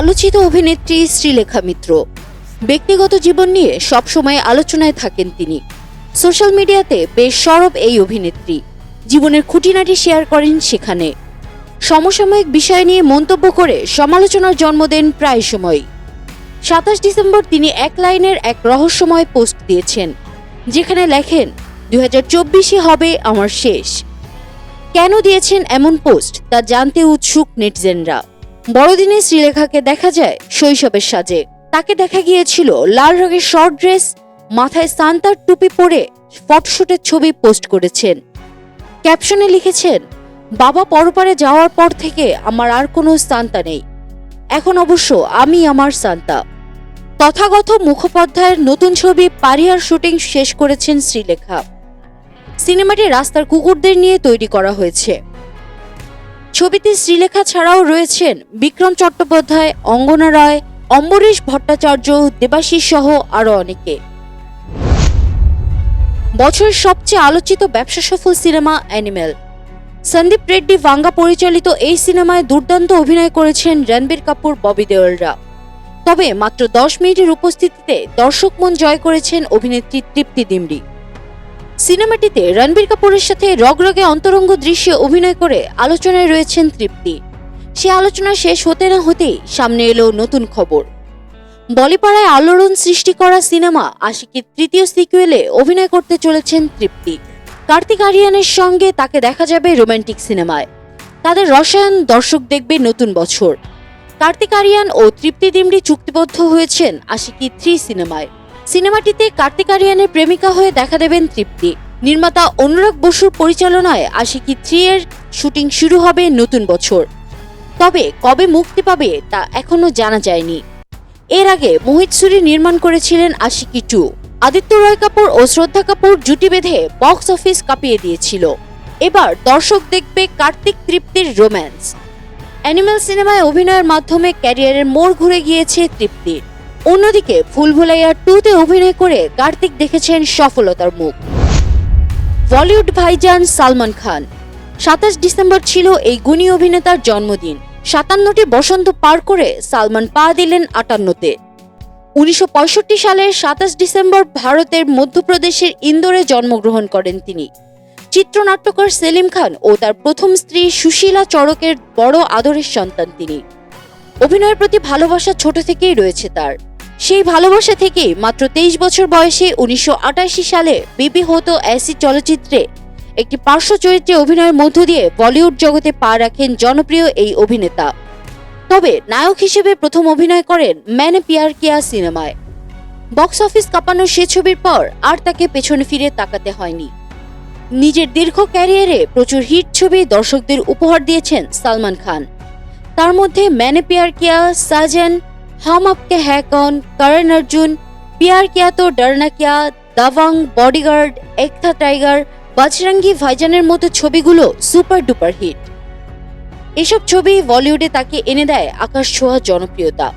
আলোচিত অভিনেত্রী শ্রীলেখা মিত্র। ব্যক্তিগত জীবন নিয়ে সবসময় আলোচনায় থাকেন তিনি। সোশ্যাল মিডিয়াতে বেশ সরব এই অভিনেত্রী। জীবনের খুঁটিনাটি শেয়ার করেন সেখানে। সমসাময়িক বিষয় নিয়ে মন্তব্য করে সমালোচনার জন্ম দেন প্রায় সময়ই সাতাশ ডিসেম্বর তিনি এক লাইনের এক রহস্যময় পোস্ট দিয়েছেন, যেখানে লেখেন, দুই হাজার চব্বিশে হবে আমার শেষ। কেন দিয়েছেন এমন পোস্ট তা জানতে উৎসুক নেটিজেনরা? বড়দিনে শ্রীলেখাকে দেখা যায় শৈশবের সাজে। তাকে দেখা গিয়েছিল লাল রঙের শর্ট ড্রেস মাথায় সান্তার টুপি পরে ফটোশুটের ছবি পোস্ট করেছেন। ক্যাপশনে লিখেছেন, বাবা পরপারে যাওয়ার পর থেকে আমার আর কোনো সান্তা নেই। এখন অবশ্য আমি আমার সান্তা। তথাগত মুখোপাধ্যায়ের নতুন ছবি পারিয়ার শুটিং শেষ করেছেন শ্রীলেখা। সিনেমাটি রাস্তার কুকুরদের নিয়ে তৈরি করা হয়েছে। ছবিতে শ্রীলেখা ছাড়াও রয়েছেন বিক্রম চট্টোপাধ্যায়, অঙ্গনা রায়, অম্বরীশ ভট্টাচার্য, দেবাশিস সহ আরও অনেকে। বছরের সবচেয়ে আলোচিত ব্যবসা সফল সিনেমা অ্যানিমেল। সন্দীপ রেড্ডি ভাঙ্গা পরিচালিত এই সিনেমায় দুর্দান্ত অভিনয় করেছেন রণবীর কাপুর, ববি দেওলরা। তবে মাত্র দশ মিনিটের উপস্থিতিতে দর্শক মন জয় করেছেন অভিনেত্রী তৃপ্তি দিমরি। সিনেমাটিতে রণবীর কাপুরের সাথে রগরগে অন্তরঙ্গ দৃশ্যে অভিনয় করে আলোচনায় রয়েছেন তৃপ্তি। সে আলোচনা শেষ হতে না হতেই সামনে এলো নতুন খবর। বলিপাড়ায় আলোড়ন সৃষ্টি করা সিনেমা আশিকির তৃতীয় সিকুয়েলে অভিনয় করতে চলেছেন তৃপ্তি। কার্তিক আরিয়ানের সঙ্গে তাকে দেখা যাবে রোমান্টিক সিনেমায়। তাদের রসায়ন দর্শক দেখবে নতুন বছর। কার্তিক আরিয়ান ও তৃপ্তি দিমরি চুক্তিবদ্ধ হয়েছেন আশিকি থ্রি সিনেমায়। সিনেমাটিতে কার্তিক আরিয়ানের প্রেমিকা হয়ে দেখা দেবেন তৃপ্তি। নির্মাতা অনুরাগ বসুর পরিচালনায় আশিকি থ্রি এর শুটিং শুরু হবে নতুন বছর। তবে কবে মুক্তি পাবে তা এখনও জানা যায়নি। এর আগে মোহিত সুরি নির্মাণ করেছিলেন আশিকি টু। আদিত্য রয় কাপুর ও শ্রদ্ধা কাপুর জুটি বেঁধে বক্স অফিস কাঁপিয়ে দিয়েছিল। এবার দর্শক দেখবে কার্তিক তৃপ্তির রোম্যান্স। অ্যানিমাল সিনেমায় অভিনয়ের মাধ্যমে ক্যারিয়ারের মোড় ঘুরে গিয়েছে তৃপ্তির অন্যদিকে, ফুলভুলাইয়া টুতে অভিনয় করে কার্তিক দেখেছেন সফলতার মুখ। বলিউড ভাইজান সালমান খান, সাতাশ ডিসেম্বর ছিল এই গুণী অভিনেতার জন্মদিন। সাতান্নটি বসন্ত পার করে সালমান পা দিলেন আটান্নতে। উনিশশো পঁয়ষট্টি সালের সাতাশ ডিসেম্বর ভারতের মধ্যপ্রদেশের ইন্দোরে জন্মগ্রহণ করেন তিনি। চিত্রনাট্যকার সেলিম খান ও তার প্রথম স্ত্রী সুশীলা চড়কের বড় আদরের সন্তান তিনি। অভিনয়ের প্রতি ভালোবাসা ছোট থেকেই রয়েছে তার। সেই ভালোবাসা থেকে মাত্র তেইশ বছর বয়সে উনিশশো আটাশি সালে বিবি হতো অ্যাসি চলচ্চিত্রে। একটি পার্শ্ব চরিত্রে অভিনয়ের মধ্য দিয়ে বলিউড জগতে পা রাখেন জনপ্রিয় এই অভিনেতা। তবে নায়ক হিসেবে প্রথম অভিনয় করেন ম্যানে পিয়ার কিয়া সিনেমায়। বক্স অফিস কাঁপানো সে ছবির পর আর তাকে পেছনে ফিরে তাকাতে হয়নি। নিজের দীর্ঘ ক্যারিয়ারে প্রচুর হিট ছবি দর্শকদের উপহার দিয়েছেন সালমান খান। তার মধ্যে ম্যানে পিয়ার কিয়া, সাজন হাম আপকে হ্যাঁ কন করণ অর্জুন পিয়ার কিয়া তো ডরনা কিয়া দাবাং বডিগার্ড একথা টাইগার বাজরাঙ্গি ভাইজানের মতো ছবিগুলো সুপার ডুপার হিট এসব ছবি বলিউডে তাকে এনে দেয় আকাশ ছোঁয়া জনপ্রিয়তা।